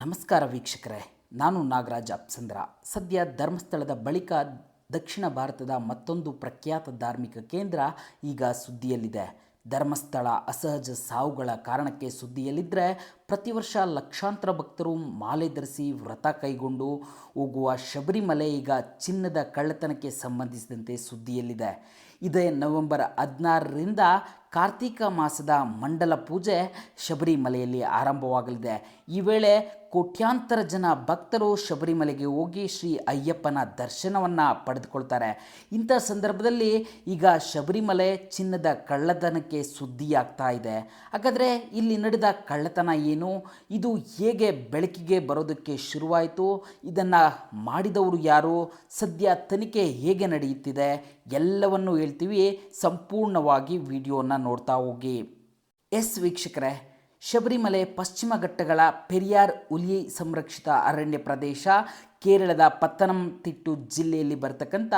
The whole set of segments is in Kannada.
ನಮಸ್ಕಾರ ವೀಕ್ಷಕರೇ, ನಾನು ನಾಗರಾಜ್ ಅಪ್ಸಂದ್ರ. ಸದ್ಯ ಧರ್ಮಸ್ಥಳದ ಬಳಿಕ ದಕ್ಷಿಣ ಭಾರತದ ಮತ್ತೊಂದು ಪ್ರಖ್ಯಾತ ಧಾರ್ಮಿಕ ಕೇಂದ್ರ ಈಗ ಸುದ್ದಿಯಲ್ಲಿದೆ. ಧರ್ಮಸ್ಥಳ ಅಸಹಜ ಸಾವುಗಳ ಕಾರಣಕ್ಕೆ ಸುದ್ದಿಯಲ್ಲಿದ್ದರೆ ಪ್ರತಿ ವರ್ಷ ಲಕ್ಷಾಂತರ ಭಕ್ತರು ಮಾಲೆ ಧರಿಸಿ ವ್ರತ ಕೈಗೊಂಡು ಹೋಗುವ ಶಬರಿಮಲೆ ಈಗ ಚಿನ್ನದ ಕಳ್ಳತನಕ್ಕೆ ಸಂಬಂಧಿಸಿದಂತೆ ಸುದ್ದಿಯಲ್ಲಿದೆ. ಇದೇ ನವೆಂಬರ್ ಹದಿನಾರರಿಂದ ಕಾರ್ತೀಕ ಮಾಸದ ಮಂಡಲ ಪೂಜೆ ಶಬರಿಮಲೆಯಲ್ಲಿ ಆರಂಭವಾಗಲಿದೆ. ಈ ವೇಳೆ ಕೋಟ್ಯಾಂತರ ಜನ ಭಕ್ತರು ಶಬರಿಮಲೆಗೆ ಹೋಗಿ ಶ್ರೀ ಅಯ್ಯಪ್ಪನ ದರ್ಶನವನ್ನು ಪಡೆದುಕೊಳ್ತಾರೆ. ಇಂಥ ಸಂದರ್ಭದಲ್ಲಿ ಈಗ ಶಬರಿಮಲೆ ಚಿನ್ನದ ಕಳ್ಳತನಕ್ಕೆ ಸುದ್ದಿಯಾಗ್ತಾ ಇದೆ. ಹಾಗಾದರೆ ಇಲ್ಲಿ ನಡೆದ ಕಳ್ಳತನ ಏನು ಇದು ಹೇಗೆ ಬೆಳಕಿಗೆ ಬರೋದಕ್ಕೆ ಶುರುವಾಯಿತು? ಇದನ್ನು ಮಾಡಿದವರು ಯಾರು? ಸದ್ಯ ತನಿಖೆ ಹೇಗೆ ನಡೆಯುತ್ತಿದೆ? ಎಲ್ಲವನ್ನು ಹೇಳ್ತೀವಿ. ಸಂಪೂರ್ಣವಾಗಿ ವಿಡಿಯೋನ ನೋಡ್ತಾ ಹೋಗಿ. ಎಸ್ ವೀಕ್ಷಕರೇ, ಶಬರಿಮಲೆ ಪಶ್ಚಿಮ ಘಟ್ಟಗಳ ಪೆರಿಯಾರ್ ಹುಲಿ ಸಂರಕ್ಷಿತ ಅರಣ್ಯ ಪ್ರದೇಶ, ಕೇರಳದ ಪತ್ತನಂತಿಟ್ಟು ಜಿಲ್ಲೆಯಲ್ಲಿ ಬರತಕ್ಕಂಥ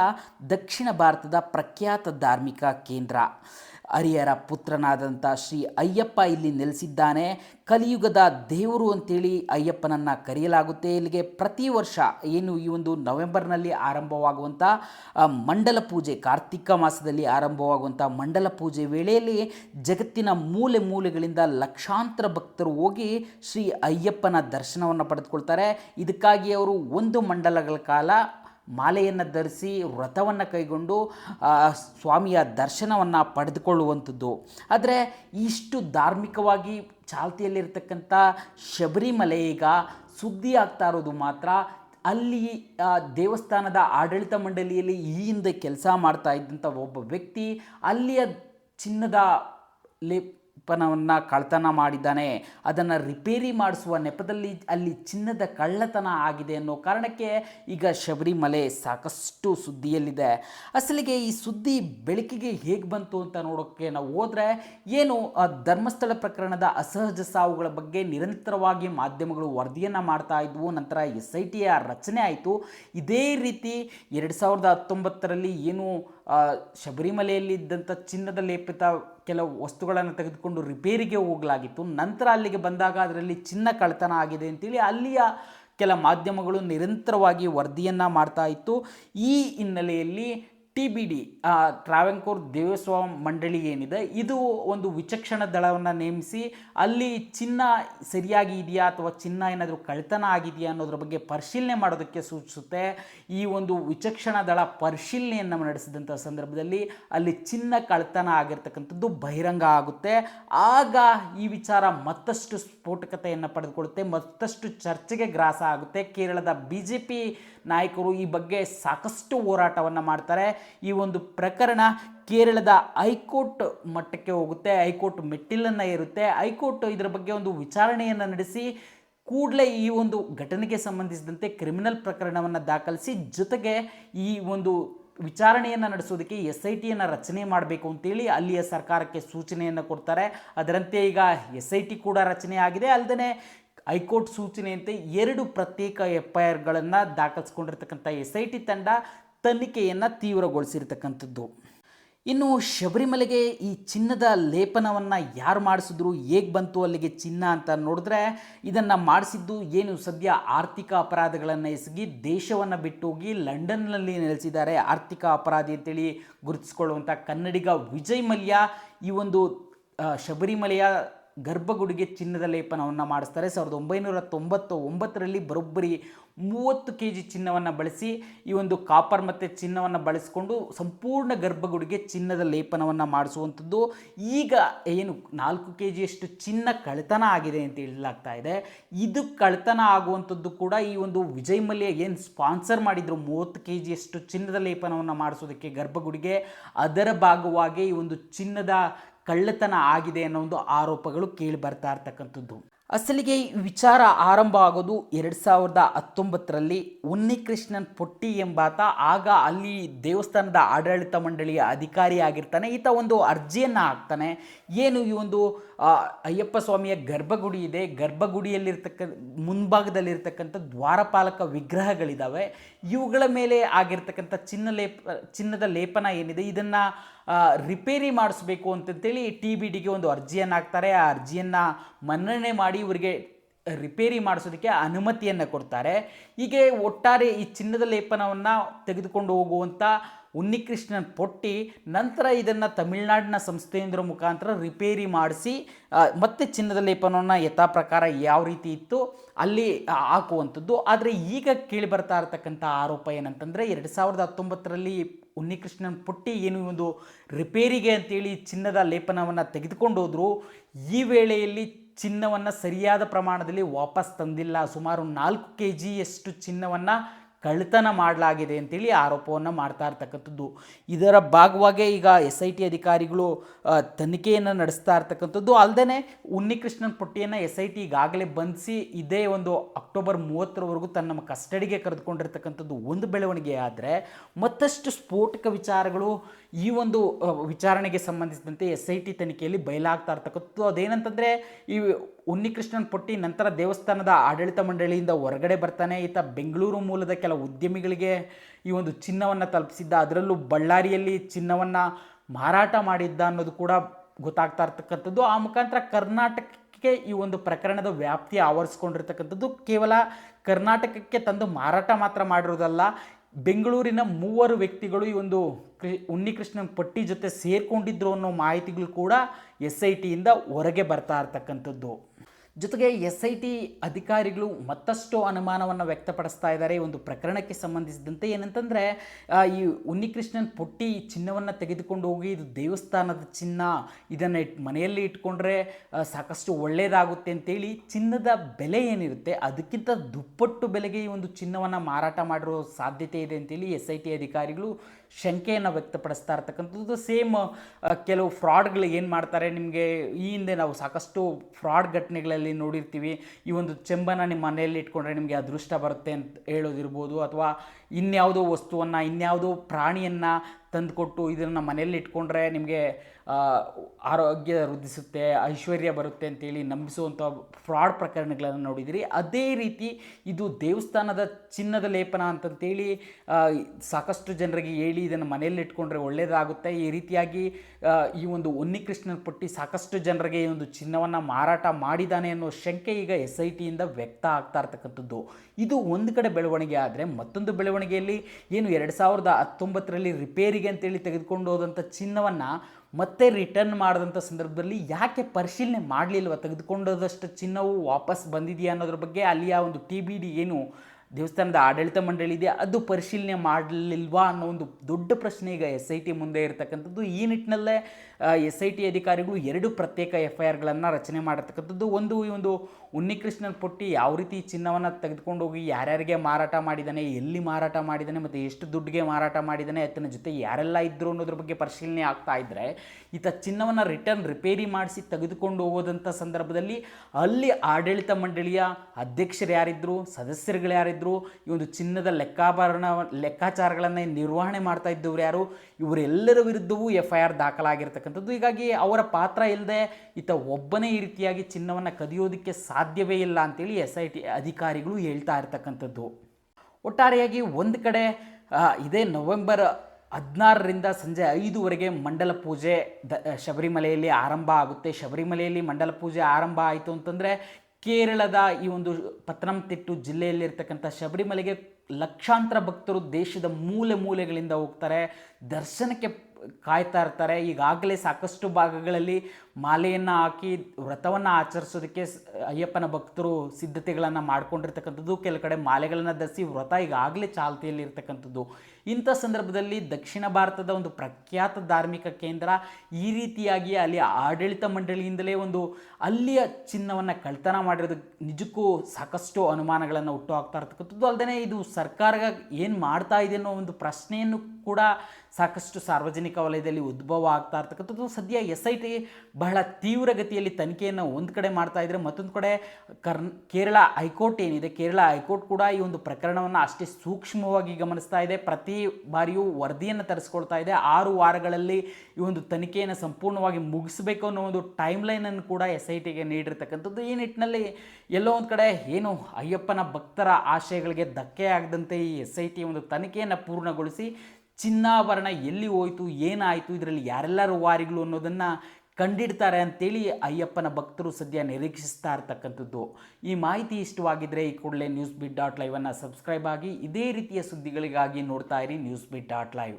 ದಕ್ಷಿಣ ಭಾರತದ ಪ್ರಖ್ಯಾತ ಧಾರ್ಮಿಕ ಕೇಂದ್ರ. ಹರಿಹರ ಪುತ್ರನಾದಂಥ ಶ್ರೀ ಅಯ್ಯಪ್ಪ ಇಲ್ಲಿ ನೆಲೆಸಿದ್ದಾನೆ. ಕಲಿಯುಗದ ದೇವರು ಅಂತೇಳಿ ಅಯ್ಯಪ್ಪನನ್ನು ಕರೆಯಲಾಗುತ್ತೆ. ಇಲ್ಲಿಗೆ ಪ್ರತಿ ವರ್ಷ ಏನು ಈ ಒಂದು ನವೆಂಬರ್ನಲ್ಲಿ ಆರಂಭವಾಗುವಂಥ ಮಂಡಲ ಪೂಜೆ, ಕಾರ್ತಿಕ ಮಾಸದಲ್ಲಿ ಆರಂಭವಾಗುವಂಥ ಮಂಡಲ ಪೂಜೆ ವೇಳೆಯಲ್ಲಿ ಜಗತ್ತಿನ ಮೂಲೆ ಮೂಲೆಗಳಿಂದ ಲಕ್ಷಾಂತರ ಭಕ್ತರು ಹೋಗಿ ಶ್ರೀ ಅಯ್ಯಪ್ಪನ ದರ್ಶನವನ್ನು ಪಡೆದುಕೊಳ್ತಾರೆ. ಇದಕ್ಕಾಗಿ ಅವರು ಒಂದು ಮಂಡಲಗಳ ಕಾಲ ಮಾಲೆಯನ್ನು ಧರಿಸಿ ವ್ರತವನ್ನು ಕೈಗೊಂಡು ಸ್ವಾಮಿಯ ದರ್ಶನವನ್ನು ಪಡೆದುಕೊಳ್ಳುವಂಥದ್ದು. ಆದರೆ ಇಷ್ಟು ಧಾರ್ಮಿಕವಾಗಿ ಚಾಲ್ತಿಯಲ್ಲಿರ್ತಕ್ಕಂಥ ಶಬರಿಮಲೆ ಈಗ ಸುದ್ದಿ ಆಗ್ತಾ ಇರೋದು ಮಾತ್ರ. ಅಲ್ಲಿ ದೇವಸ್ಥಾನದ ಆಡಳಿತ ಮಂಡಳಿಯಲ್ಲಿ ಈ ಹಿಂದೆ ಕೆಲಸ ಮಾಡ್ತಾ ಇದ್ದಂಥ ಒಬ್ಬ ವ್ಯಕ್ತಿ ಅಲ್ಲಿಯ ಚಿನ್ನದ ಲೇಪನವನ್ನು ಕಳ್ತನ ಮಾಡಿದ್ದಾನೆ, ಅದನ್ನು ರಿಪೇರಿ ಮಾಡಿಸುವ ನೆಪದಲ್ಲಿ ಅಲ್ಲಿ ಚಿನ್ನದ ಕಳ್ಳತನ ಆಗಿದೆ ಅನ್ನೋ ಕಾರಣಕ್ಕೆ ಈಗ ಶಬರಿಮಲೆ ಸಾಕಷ್ಟು ಸುದ್ದಿಯಲ್ಲಿದೆ. ಅಸಲಿಗೆ ಈ ಸುದ್ದಿ ಬೆಳಕಿಗೆ ಹೇಗೆ ಬಂತು ಅಂತ ನೋಡೋಕ್ಕೆ ನಾವು ಹೋದರೆ ಏನು ಆ ಧರ್ಮಸ್ಥಳ ಪ್ರಕರಣದ ಅಸಹಜ ಸಾವುಗಳ ಬಗ್ಗೆ ನಿರಂತರವಾಗಿ ಮಾಧ್ಯಮಗಳು ವರದಿಯನ್ನು ಮಾಡ್ತಾ ಇದ್ವು, ನಂತರ ಎಸ್ ಐ ಟಿಯ ರಚನೆ ಆಯಿತು. ಇದೇ ರೀತಿ ಎರಡು ಸಾವಿರದ ಹತ್ತೊಂಬತ್ತರಲ್ಲಿ ಏನು ಶಬರಿಮಲೆಯಲ್ಲಿ ಇದ್ದಂಥ ಚಿನ್ನದ ಲೇಪಿತ ಕೆಲವು ವಸ್ತುಗಳನ್ನು ತೆಗೆದುಕೊಂಡು ರಿಪೇರಿಗೆ ಹೋಗಲಾಗಿತ್ತು. ನಂತರ ಅಲ್ಲಿಗೆ ಬಂದಾಗ ಅದರಲ್ಲಿ ಚಿನ್ನ ಕಳ್ತನ ಆಗಿದೆ ಅಂತೇಳಿ ಅಲ್ಲಿಯ ಕೆಲ ಮಾಧ್ಯಮಗಳು ನಿರಂತರವಾಗಿ ವರದಿಯನ್ನು ಮಾಡ್ತಾ ಇತ್ತು. ಈ ಹಿನ್ನೆಲೆಯಲ್ಲಿ T B D Travancore Devaswom ಮಂಡಳಿ ಏನಿದೆ, ಇದು ಒಂದು ವಿಚಕ್ಷಣ ದಳವನ್ನು ನೇಮಿಸಿ ಅಲ್ಲಿ ಚಿನ್ನ ಸರಿಯಾಗಿ ಇದೆಯಾ ಅಥವಾ ಚಿನ್ನ ಏನಾದರೂ ಕಳ್ತನ ಆಗಿದೆಯಾ ಅನ್ನೋದ್ರ ಬಗ್ಗೆ ಪರಿಶೀಲನೆ ಮಾಡೋದಕ್ಕೆ ಸೂಚಿಸುತ್ತೆ. ಈ ಒಂದು ವಿಚಕ್ಷಣ ದಳ ಪರಿಶೀಲನೆಯನ್ನು ನಡೆಸಿದಂಥ ಸಂದರ್ಭದಲ್ಲಿ ಅಲ್ಲಿ ಚಿನ್ನ ಕಳ್ತನ ಆಗಿರ್ತಕ್ಕಂಥದ್ದು ಬಹಿರಂಗ ಆಗುತ್ತೆ. ಆಗ ಈ ವಿಚಾರ ಮತ್ತಷ್ಟು ಸ್ಫೋಟಕತೆಯನ್ನು ಪಡೆದುಕೊಳ್ಳುತ್ತೆ, ಮತ್ತಷ್ಟು ಚರ್ಚೆಗೆ ಗ್ರಾಸ ಆಗುತ್ತೆ. ಕೇರಳದ ಬಿ ಜೆ ಪಿ ನಾಯಕರು ಈ ಬಗ್ಗೆ ಸಾಕಷ್ಟು ಹೋರಾಟವನ್ನು ಮಾಡ್ತಾರೆ. ಈ ಒಂದು ಪ್ರಕರಣ ಕೇರಳದ ಹೈಕೋರ್ಟ್ ಮಟ್ಟಕ್ಕೆ ಹೋಗುತ್ತೆ. ಹೈಕೋರ್ಟ್ ಮೆಟ್ಟಿಲನ್ನು ಏರುತ್ತೆ. ಹೈಕೋರ್ಟ್ ಇದರ ಬಗ್ಗೆ ಒಂದು ವಿಚಾರಣೆಯನ್ನು ನಡೆಸಿ ಕೂಡಲೇ ಈ ಒಂದು ಘಟನೆಗೆ ಸಂಬಂಧಿಸಿದಂತೆ ಕ್ರಿಮಿನಲ್ ಪ್ರಕರಣವನ್ನು ದಾಖಲಿಸಿ ಜೊತೆಗೆ ಈ ಒಂದು ವಿಚಾರಣೆಯನ್ನು ನಡೆಸೋದಕ್ಕೆ ಎಸ್ ಐ ಟಿಯನ್ನು ರಚನೆ ಮಾಡಬೇಕು ಅಂತೇಳಿ ಅಲ್ಲಿಯ ಸರ್ಕಾರಕ್ಕೆ ಸೂಚನೆಯನ್ನು ಕೊಡ್ತಾರೆ. ಅದರಂತೆ ಈಗ ಎಸ್ ಐ ಟಿ ಕೂಡ ರಚನೆ ಆಗಿದೆ. ಅಲ್ಲದೆ ಹೈಕೋರ್ಟ್ ಸೂಚನೆಯಂತೆ ಎರಡು ಪ್ರತ್ಯೇಕ ಎಫ್ ಐ ಆರ್ಗಳನ್ನು ದಾಖಲಿಸ್ಕೊಂಡಿರ್ತಕ್ಕಂಥ ಎಸ್ ಐ ಟಿ ತಂಡ ತನಿಖೆಯನ್ನು ತೀವ್ರಗೊಳಿಸಿರ್ತಕ್ಕಂಥದ್ದು. ಇನ್ನು ಶಬರಿಮಲೆಗೆ ಈ ಚಿನ್ನದ ಲೇಪನವನ್ನು ಯಾರು ಮಾಡಿಸಿದ್ರು, ಹೇಗೆ ಬಂತು ಅಲ್ಲಿಗೆ ಚಿನ್ನ ಅಂತ ನೋಡಿದ್ರೆ, ಇದನ್ನು ಮಾಡಿಸಿದ್ದು ಏನು ಸದ್ಯ ಆರ್ಥಿಕ ಅಪರಾಧಗಳನ್ನು ಎಸಗಿ ದೇಶವನ್ನು ಬಿಟ್ಟು ಹೋಗಿ ಲಂಡನ್ನಲ್ಲಿ ನೆಲೆಸಿದ್ದಾರೆ ಆರ್ಥಿಕ ಅಪರಾಧಿ ಅಂತೇಳಿ ಗುರುತಿಸ್ಕೊಳ್ಳುವಂಥ ಕನ್ನಡಿಗ ವಿಜಯ್ ಮಲ್ಯ. ಈ ಒಂದು ಶಬರಿಮಲೆಯ ಗರ್ಭಗುಡಿಗೆ ಚಿನ್ನದ ಲೇಪನವನ್ನು ಮಾಡಿಸ್ತಾರೆ. ಸಾವಿರದ ಒಂಬೈನೂರ ತೊಂಬತ್ತು ಒಂಬತ್ತರಲ್ಲಿ ಬರೋಬ್ಬರಿ ಮೂವತ್ತು ಕೆ ಜಿ ಚಿನ್ನವನ್ನು ಬಳಸಿ ಈ ಒಂದು ಕಾಪರ್ ಮತ್ತು ಚಿನ್ನವನ್ನು ಬಳಸಿಕೊಂಡು ಸಂಪೂರ್ಣ ಗರ್ಭಗುಡಿಗೆ ಚಿನ್ನದ ಲೇಪನವನ್ನು ಮಾಡಿಸುವಂಥದ್ದು. ಈಗ ಏನು ನಾಲ್ಕು ಕೆ ಜಿಯಷ್ಟು ಚಿನ್ನ ಕಳೆತನ ಆಗಿದೆ ಅಂತ ಹೇಳಲಾಗ್ತಾ ಇದೆ. ಇದು ಕಳೆತನ ಆಗುವಂಥದ್ದು ಕೂಡ ಈ ಒಂದು ವಿಜಯ್ ಮಲ್ಯ ಏನು ಸ್ಪಾನ್ಸರ್ ಮಾಡಿದ್ರು ಮೂವತ್ತು ಕೆ ಜಿಯಷ್ಟು ಚಿನ್ನದ ಲೇಪನವನ್ನು ಮಾಡಿಸೋದಕ್ಕೆ ಗರ್ಭಗುಡಿಗೆ. ಅದರ ಭಾಗವಾಗಿ ಈ ಒಂದು ಚಿನ್ನದ ಕಳ್ಳತನ ಆಗಿದೆ ಅನ್ನೋ ಒಂದು ಆರೋಪಗಳು ಕೇಳಿ ಬರ್ತಾ ಇರ್ತಕ್ಕಂಥದ್ದು. ಅಸಲಿಗೆ ಈ ವಿಚಾರ ಆರಂಭ ಆಗೋದು ಎರಡು ಸಾವಿರದ ಹತ್ತೊಂಬತ್ತರಲ್ಲಿ ಉನ್ನಿಕೃಷ್ಣನ್ ಪೊಟ್ಟಿ ಎಂಬಾತ, ಆಗ ಅಲ್ಲಿ ದೇವಸ್ಥಾನದ ಆಡಳಿತ ಮಂಡಳಿಯ ಅಧಿಕಾರಿಯಾಗಿರ್ತಾನೆ ಈತ ಒಂದು ಅರ್ಜಿಯನ್ನು ಹಾಕ್ತಾನೆ. ಏನು ಈ ಒಂದು ಅಯ್ಯಪ್ಪ ಸ್ವಾಮಿಯ ಗರ್ಭಗುಡಿ ಇದೆ. ಗರ್ಭಗುಡಿಯಲ್ಲಿರ್ತಕ್ಕ, ಮುಂಭಾಗದಲ್ಲಿರ್ತಕ್ಕಂಥ ದ್ವಾರಪಾಲಕ ವಿಗ್ರಹಗಳಿದ್ದಾವೆ ಇವುಗಳ ಮೇಲೆ ಆಗಿರ್ತಕ್ಕಂಥ ಚಿನ್ನ ಲೇಪ, ಚಿನ್ನದ ಲೇಪನ ಏನಿದೆ, ಇದನ್ನು ರಿಪೇರಿ ಮಾಡಿಸ್ಬೇಕು ಅಂತಂತೇಳಿ ಟಿ ಬಿ ಡಿಗೆ ಒಂದು ಅರ್ಜಿಯನ್ನು ಹಾಕ್ತಾರೆ. ಆ ಅರ್ಜಿಯನ್ನು ಮನ್ನಣೆ ಮಾಡಿ ಇವರಿಗೆ ರಿಪೇರಿ ಮಾಡಿಸೋದಕ್ಕೆ ಅನುಮತಿಯನ್ನು ಕೊಡ್ತಾರೆ. ಹೀಗೆ ಒಟ್ಟಾರೆ ಈ ಚಿನ್ನದ ಲೇಪನವನ್ನು ತೆಗೆದುಕೊಂಡು ಹೋಗುವಂಥ ಉನ್ನಿಕೃಷ್ಣನ್ ಪೊಟ್ಟಿ ನಂತರ ಇದನ್ನು ತಮಿಳುನಾಡಿನ ಸಂಸ್ಥೆಯಿಂದ ಮುಖಾಂತರ ರಿಪೇರಿ ಮಾಡಿಸಿ ಮತ್ತೆ ಚಿನ್ನದ ಲೇಪನವನ್ನು ಯಥಾ ಪ್ರಕಾರ ಯಾವ ರೀತಿ ಇತ್ತು ಅಲ್ಲಿ ಹಾಕುವಂಥದ್ದು. ಆದರೆ ಈಗ ಕೇಳಿ ಬರ್ತಾ ಇರತಕ್ಕಂಥ ಆರೋಪ ಏನಂತಂದರೆ, ಎರಡು ಸಾವಿರದ ಹತ್ತೊಂಬತ್ತರಲ್ಲಿ ಉನ್ನಿಕೃಷ್ಣನ್ ಪುಟ್ಟಿ ಏನು ಒಂದು ರಿಪೇರಿಗೆ ಅಂತೇಳಿ ಚಿನ್ನದ ಲೇಪನವನ್ನು ತೆಗೆದುಕೊಂಡು ಹೋದರು, ಈ ವೇಳೆಯಲ್ಲಿ ಚಿನ್ನವನ್ನು ಸರಿಯಾದ ಪ್ರಮಾಣದಲ್ಲಿ ವಾಪಸ್ ತಂದಿಲ್ಲ. ಸುಮಾರು ನಾಲ್ಕು ಕೆ ಜಿಯಷ್ಟು ಚಿನ್ನವನ್ನು ಕಳ್ಳತನ ಮಾಡಲಾಗಿದೆ ಅಂತೇಳಿ ಆರೋಪವನ್ನು ಮಾಡ್ತಾ ಇರ್ತಕ್ಕಂಥದ್ದು. ಇದರ ಭಾಗವಾಗಿ ಈಗ ಎಸ್ ಐ ಟಿ ಅಧಿಕಾರಿಗಳು ತನಿಖೆಯನ್ನು ನಡೆಸ್ತಾ ಇರ್ತಕ್ಕಂಥದ್ದು. ಅಲ್ಲದೆ ಉನ್ನಿಕೃಷ್ಣನ್ ಪುಟ್ಟಿಯನ್ನು ಎಸ್ ಐ ಟಿ ಈಗಾಗಲೇ ಬಂಧಿಸಿ ಇದೇ ಒಂದು ಅಕ್ಟೋಬರ್ ಮೂವತ್ತರವರೆಗೂ ತನ್ನ ನಮ್ಮ ಕಸ್ಟಡಿಗೆ ಕರೆದುಕೊಂಡಿರ್ತಕ್ಕಂಥದ್ದು ಒಂದು ಬೆಳವಣಿಗೆ ಆದರೆ ಮತ್ತಷ್ಟು ಸ್ಫೋಟಕ ವಿಚಾರಗಳು ಈ ಒಂದು ವಿಚಾರಣೆಗೆ ಸಂಬಂಧಿಸಿದಂತೆ ಎಸ್ ಐ ಟಿ ತನಿಖೆಯಲ್ಲಿ ಬಯಲಾಗ್ತಾ ಇರ್ತಕ್ಕಂಥದ್ದು. ಅದೇನಂತಂದರೆ, ಈ ಉನ್ನಿಕೃಷ್ಣನ್ ಪಟ್ಟಿ ನಂತರ ದೇವಸ್ಥಾನದ ಆಡಳಿತ ಮಂಡಳಿಯಿಂದ ಹೊರಗಡೆ ಬರ್ತಾನೆ. ಈತ ಬೆಂಗಳೂರು ಮೂಲದ ಕೆಲ ಉದ್ಯಮಿಗಳಿಗೆ ಈ ಒಂದು ಚಿನ್ನವನ್ನು ತಲುಪಿಸಿದ್ದ. ಅದರಲ್ಲೂ ಬಳ್ಳಾರಿಯಲ್ಲಿ ಚಿನ್ನವನ್ನು ಮಾರಾಟ ಮಾಡಿದ್ದ ಅನ್ನೋದು ಕೂಡ ಗೊತ್ತಾಗ್ತಾ ಇರ್ತಕ್ಕಂಥದ್ದು. ಆ ಮುಖಾಂತರ ಕರ್ನಾಟಕಕ್ಕೆ ಈ ಒಂದು ಪ್ರಕರಣದ ವ್ಯಾಪ್ತಿ ಆವರಿಸ್ಕೊಂಡಿರ್ತಕ್ಕಂಥದ್ದು. ಕೇವಲ ಕರ್ನಾಟಕಕ್ಕೆ ತಂದು ಮಾರಾಟ ಮಾತ್ರ ಮಾಡಿರೋದಲ್ಲ. ಬೆಂಗಳೂರಿನ ಮೂವರು ವ್ಯಕ್ತಿಗಳು ಈ ಒಂದು ಕೃ, ಉನ್ನಿಕೃಷ್ಣನ್ ಪಟ್ಟಿ ಜೊತೆ ಸೇರ್ಕೊಂಡಿದ್ರು ಅನ್ನೋ ಮಾಹಿತಿಗಳು ಕೂಡ ಎಸ್ ಐ ಟಿಯಿಂದ ಹೊರಗೆ ಬರ್ತಾ ಇರ್ತಕ್ಕಂಥದ್ದು. ಜೊತೆಗೆ ಎಸ್ ಐ ಟಿ ಅಧಿಕಾರಿಗಳು ಮತ್ತಷ್ಟು ಅನುಮಾನವನ್ನು ವ್ಯಕ್ತಪಡಿಸ್ತಾ ಇದ್ದಾರೆ. ಈ ಒಂದು ಪ್ರಕರಣಕ್ಕೆ ಸಂಬಂಧಿಸಿದಂತೆ ಏನಂತಂದರೆ ಈ ಉನ್ನಿಕೃಷ್ಣನ್ ಪೊಟ್ಟಿ ಚಿನ್ನವನ್ನು ತೆಗೆದುಕೊಂಡು ಹೋಗಿ, ಇದು ದೇವಸ್ಥಾನದ ಚಿನ್ನ, ಇದನ್ನು ಇಟ್, ಮನೆಯಲ್ಲಿ ಇಟ್ಕೊಂಡ್ರೆ ಸಾಕಷ್ಟು ಒಳ್ಳೆಯದಾಗುತ್ತೆ ಅಂತೇಳಿ ಚಿನ್ನದ ಬೆಲೆ ಏನಿರುತ್ತೆ, ಅದಕ್ಕಿಂತ ದುಪ್ಪಟ್ಟು ಬೆಲೆಗೆ ಈ ಒಂದು ಚಿನ್ನವನ್ನು ಮಾರಾಟ ಮಾಡಿರೋ ಸಾಧ್ಯತೆ ಇದೆ ಅಂತೇಳಿ ಎಸ್ ಐ ಟಿ ಅಧಿಕಾರಿಗಳು ಶಂಕೆಯನ್ನು ವ್ಯಕ್ತಪಡಿಸ್ತಾ ಇರ್ತಕ್ಕಂಥದ್ದು. ಸೇಮ್ ಕೆಲವು ಫ್ರಾಡ್ಗಳು ಏನು ಮಾಡ್ತಾರೆ, ನಿಮಗೆ ಈ ಹಿಂದೆ ನಾವು ಸಾಕಷ್ಟು ಫ್ರಾಡ್ ಘಟನೆಗಳಲ್ಲಿ ನೋಡಿರ್ತೀವಿ. ಈ ಒಂದು ಚೆಂಬನ ನಿಮ್ಮ ಮನೆಯಲ್ಲಿ ಇಟ್ಕೊಂಡ್ರೆ ನಿಮಗೆ ಅದೃಷ್ಟ ಬರುತ್ತೆ ಅಂತ ಹೇಳೋದಿರ್ಬೋದು, ಅಥವಾ ಇನ್ಯಾವುದೋ ವಸ್ತುವನ್ನು, ಇನ್ಯಾವುದೋ ಪ್ರಾಣಿಯನ್ನು ತಂದುಕೊಟ್ಟು ಇದನ್ನು ಮನೆಯಲ್ಲಿ ಇಟ್ಕೊಂಡ್ರೆ ನಿಮಗೆ ಆರೋಗ್ಯ ವೃದ್ಧಿಸುತ್ತೆ, ಐಶ್ವರ್ಯ ಬರುತ್ತೆ ಅಂತೇಳಿ ನಂಬಿಸುವಂಥ ಫ್ರಾಡ್ ಪ್ರಕರಣಗಳನ್ನು ನೋಡಿದಿರಿ. ಅದೇ ರೀತಿ ಇದು ದೇವಸ್ಥಾನದ ಚಿನ್ನದ ಲೇಪನ ಅಂತಂತೇಳಿ ಸಾಕಷ್ಟು ಜನರಿಗೆ ಹೇಳಿ ಇದನ್ನು ಮನೆಯಲ್ಲಿ ಇಟ್ಕೊಂಡ್ರೆ ಒಳ್ಳೆಯದಾಗುತ್ತೆ ಈ ರೀತಿಯಾಗಿ ಈ ಒಂದು ಉನ್ನಿಕೃಷ್ಣನ ಪಟ್ಟಿ ಸಾಕಷ್ಟು ಜನರಿಗೆ ಈ ಒಂದು ಚಿನ್ನವನ್ನು ಮಾರಾಟ ಮಾಡಿದ್ದಾನೆ ಅನ್ನೋ ಶಂಕೆ ಈಗ ಎಸ್ ಐ ಟಿಯಿಂದ ವ್ಯಕ್ತ ಆಗ್ತಾ ಇರ್ತಕ್ಕಂಥದ್ದು. ಇದು ಒಂದು ಕಡೆ ಬೆಳವಣಿಗೆ ಆದರೆ ಮತ್ತೊಂದು ಬೆಳವಣಿಗೆಯಲ್ಲಿ ಏನು ಎರಡು ಸಾವಿರದ ಹತ್ತೊಂಬತ್ತರಲ್ಲಿ ರಿಪೇರಿಗೆ ಅಂತೇಳಿ ತೆಗೆದುಕೊಂಡು ಹೋದಂಥ ಚಿನ್ನವನ್ನು ಮತ್ತೆ ರಿಟರ್ನ್ ಮಾಡಿದಂಥ ಸಂದರ್ಭದಲ್ಲಿ ಯಾಕೆ ಪರಿಶೀಲನೆ ಮಾಡಲಿಲ್ವ? ತೆಗೆದುಕೊಂಡೋದಷ್ಟು ಚಿನ್ನವು ವಾಪಸ್ ಬಂದಿದೆಯಾ ಅನ್ನೋದ್ರ ಬಗ್ಗೆ ಅಲ್ಲಿಯ ಒಂದು ಟಿ ಬಿ ಡಿ ಏನು ದೇವಸ್ಥಾನದ ಆಡಳಿತ ಮಂಡಳಿ ಇದೆ, ಅದು ಪರಿಶೀಲನೆ ಮಾಡಲಿಲ್ವಾ ಅನ್ನೋ ಒಂದು ದೊಡ್ಡ ಪ್ರಶ್ನೆ ಈಗ ಎಸ್ ಐ ಟಿ ಮುಂದೆ ಇರತಕ್ಕಂಥದ್ದು. ಈ ನಿಟ್ಟಿನಲ್ಲೇ ಎಸ್ ಐ ಟಿ ಅಧಿಕಾರಿಗಳು ಎರಡು ಪ್ರತ್ಯೇಕ ಎಫ್ ಐ ಆರ್ಗಳನ್ನು ರಚನೆ ಮಾಡತಕ್ಕಂಥದ್ದು ಒಂದು ಈ ಒಂದು ಉನ್ನಿಕೃಷ್ಣನ್ ಪೊಟ್ಟಿ ಯಾವ ರೀತಿ ಚಿನ್ನವನ್ನು ತೆಗೆದುಕೊಂಡು ಹೋಗಿ ಯಾರ್ಯಾರಿಗೆ ಮಾರಾಟ ಮಾಡಿದ್ದಾನೆ ಎಲ್ಲಿ ಮಾರಾಟ ಮಾಡಿದ್ದಾನೆ ಮತ್ತು ಎಷ್ಟು ದುಡ್ಡಿಗೆ ಮಾರಾಟ ಮಾಡಿದ್ದಾನೆ ಆತನ ಜೊತೆ ಯಾರೆಲ್ಲ ಇದ್ದರು ಅನ್ನೋದ್ರ ಬಗ್ಗೆ ಪರಿಶೀಲನೆ ಆಗ್ತಾ ಇದ್ದರೆ ಈತ ಚಿನ್ನವನ್ನು ರಿಟರ್ನ್ ರಿಪೇರಿ ಮಾಡಿಸಿ ತೆಗೆದುಕೊಂಡು ಹೋಗೋದಂಥ ಸಂದರ್ಭದಲ್ಲಿ ಅಲ್ಲಿ ಆಡಳಿತ ಮಂಡಳಿಯ ಅಧ್ಯಕ್ಷರು ಯಾರಿದ್ದರು ಸದಸ್ಯರುಗಳು ಯಾರಿದ್ರು ಈ ಒಂದು ಚಿನ್ನದ ಲೆಕ್ಕಾಭರಣ, ಲೆಕ್ಕಾಚಾರಗಳನ್ನು ನಿರ್ವಹಣೆ ಮಾಡ್ತಾ ಇದ್ದವ್ರು ಯಾರು? ಇವರೆಲ್ಲರ ವಿರುದ್ಧವೂ ಎಫ್ ಐ ಆರ್ ದಾಖಲಾಗಿರ್ತಕ್ಕಂಥದ್ದು. ಹೀಗಾಗಿ ಅವರ ಪಾತ್ರ ಇಲ್ಲದೆ ಈತ ಒಬ್ಬನೇ ಈ ರೀತಿಯಾಗಿ ಚಿನ್ನವನ್ನು ಕದಿಯೋದಕ್ಕೆ ಸಾಧ್ಯವೇ ಇಲ್ಲ ಅಂತೇಳಿ ಎಸ್ ಐ ಟಿ ಅಧಿಕಾರಿಗಳು ಹೇಳ್ತಾ ಇರ್ತಕ್ಕಂಥದ್ದು. ಒಟ್ಟಾರೆಯಾಗಿ ಒಂದು ಕಡೆ ಇದೇ ನವೆಂಬರ್ ಹದಿನಾರರಿಂದ ಸಂಜೆ ಐದುವರೆಗೆ ಮಂಡಲ ಪೂಜೆ ದ, ಶಬರಿಮಲೆಯಲ್ಲಿ ಆರಂಭ ಆಗುತ್ತೆ. ಶಬರಿಮಲೆಯಲ್ಲಿ ಮಂಡಲ ಪೂಜೆ ಆರಂಭ ಆಯಿತು ಅಂತಂದರೆ ಕೇರಳದ ಈ ಒಂದು ಪತ್ತನಂತಿಟ್ಟು ಜಿಲ್ಲೆಯಲ್ಲಿರ್ತಕ್ಕಂಥ ಶಬರಿಮಲೆಗೆ ಲಕ್ಷಾಂತರ ಭಕ್ತರು ದೇಶದ ಮೂಲೆ ಮೂಲೆಗಳಿಂದ ಹೋಗ್ತಾರೆ. ದರ್ಶನಕ್ಕೆ ಕಾಯ್ತಾ ಇರ್ತಾರೆ. ಈಗಾಗಲೇ ಸಾಕಷ್ಟು ಭಾಗಗಳಲ್ಲಿ ಮಾಲೆಯನ್ನು ಹಾಕಿ ವ್ರತವನ್ನು ಆಚರಿಸೋದಕ್ಕೆ ಅಯ್ಯಪ್ಪನ ಭಕ್ತರು ಸಿದ್ಧತೆಗಳನ್ನು ಮಾಡ್ಕೊಂಡಿರ್ತಕ್ಕಂಥದ್ದು, ಕೆಲ ಕಡೆ ಮಾಲೆಗಳನ್ನು ಧರಿಸಿ ವ್ರತ ಈಗಾಗಲೇ ಚಾಲ್ತಿಯಲ್ಲಿ ಇರ್ತಕ್ಕಂಥದ್ದು. ಇಂಥ ಸಂದರ್ಭದಲ್ಲಿ ದಕ್ಷಿಣ ಭಾರತದ ಒಂದು ಪ್ರಖ್ಯಾತ ಧಾರ್ಮಿಕ ಕೇಂದ್ರ ಈ ರೀತಿಯಾಗಿ ಅಲ್ಲಿ ಆಡಳಿತ ಮಂಡಳಿಯಿಂದಲೇ ಒಂದು ಅಲ್ಲಿಯ ಚಿನ್ನವನ್ನು ಕಳ್ತನ ಮಾಡಿರೋದು ನಿಜಕ್ಕೂ ಸಾಕಷ್ಟು ಅನುಮಾನಗಳನ್ನು ಹುಟ್ಟು ಹಾಕ್ತಾ ಇರ್ತಕ್ಕಂಥದ್ದು. ಅಲ್ಲದೆ ಇದು ಸರ್ಕಾರ ಏನು ಮಾಡ್ತಾ ಇದೆ ಅನ್ನೋ ಒಂದು ಪ್ರಶ್ನೆಯನ್ನು ಕೂಡ ಸಾಕಷ್ಟು ಸಾರ್ವಜನಿಕ ವಲಯದಲ್ಲಿ ಉದ್ಭವ ಆಗ್ತಾ ಇರ್ತಕ್ಕಂಥದ್ದು. ಸದ್ಯ ಎಸ್ ಐ ಟಿ ಬಹಳ ತೀವ್ರಗತಿಯಲ್ಲಿ ತನಿಖೆಯನ್ನು ಒಂದು ಕಡೆ ಮಾಡ್ತಾ ಇದ್ದರೆ ಮತ್ತೊಂದು ಕಡೆ ಕರ್ನ್, ಕೇರಳ ಹೈಕೋರ್ಟ್ ಏನಿದೆ, ಕೇರಳ ಹೈಕೋರ್ಟ್ ಕೂಡ ಈ ಒಂದು ಪ್ರಕರಣವನ್ನು ಅಷ್ಟೇ ಸೂಕ್ಷ್ಮವಾಗಿ ಗಮನಿಸ್ತಾ ಇದೆ. ಪ್ರತಿ ಬಾರಿಯೂ ವರದಿಯನ್ನು ತರಿಸ್ಕೊಳ್ತಾ ಇದೆ. ಆರು ವಾರಗಳಲ್ಲಿ ಈ ಒಂದು ತನಿಖೆಯನ್ನು ಸಂಪೂರ್ಣವಾಗಿ ಮುಗಿಸಬೇಕು ಅನ್ನೋ ಒಂದು ಟೈಮ್ ಲೈನನ್ನು ಕೂಡ ಎಸ್ ಐ ಟಿಗೆ ನೀಡಿರ್ತಕ್ಕಂಥದ್ದು. ಈ ನಿಟ್ಟಿನಲ್ಲಿ ಎಲ್ಲೋ ಒಂದು ಕಡೆ ಏನು ಅಯ್ಯಪ್ಪನ ಭಕ್ತರ ಆಶಯಗಳಿಗೆ ಧಕ್ಕೆ ಆಗದಂತೆ ಈ ಎಸ್ ಐ ಟಿ ಒಂದು ತನಿಖೆಯನ್ನು ಪೂರ್ಣಗೊಳಿಸಿ ಚಿನ್ನಾಭರಣ ಎಲ್ಲಿ ಹೋಯಿತು, ಏನಾಯಿತು, ಇದರಲ್ಲಿ ಯಾರೆಲ್ಲರೂ ವಾರಿಗಳು ಅನ್ನೋದನ್ನು ಕಂಡಿಡ್ತಾರೆ ಅಂತೇಳಿ ಅಯ್ಯಪ್ಪನ ಭಕ್ತರು ಸದ್ಯ ನಿರೀಕ್ಷಿಸ್ತಾ ಇರ್ತಕ್ಕಂಥದ್ದು. ಈ ಮಾಹಿತಿ ಇಷ್ಟವಾಗಿದ್ದರೆ ಈ ಕೂಡಲೇ ನ್ಯೂಸ್ ಬಿಟ್ ಡಾಟ್ ಲೈವನ್ನು ಸಬ್ಸ್ಕ್ರೈಬ್ ಆಗಿ ಇದೇ ರೀತಿಯ ಸುದ್ದಿಗಳಿಗಾಗಿ ನೋಡ್ತಾ ಇರಿ ನ್ಯೂಸ್ ಬಿಟ್ ಡಾಟ್ ಲೈವ್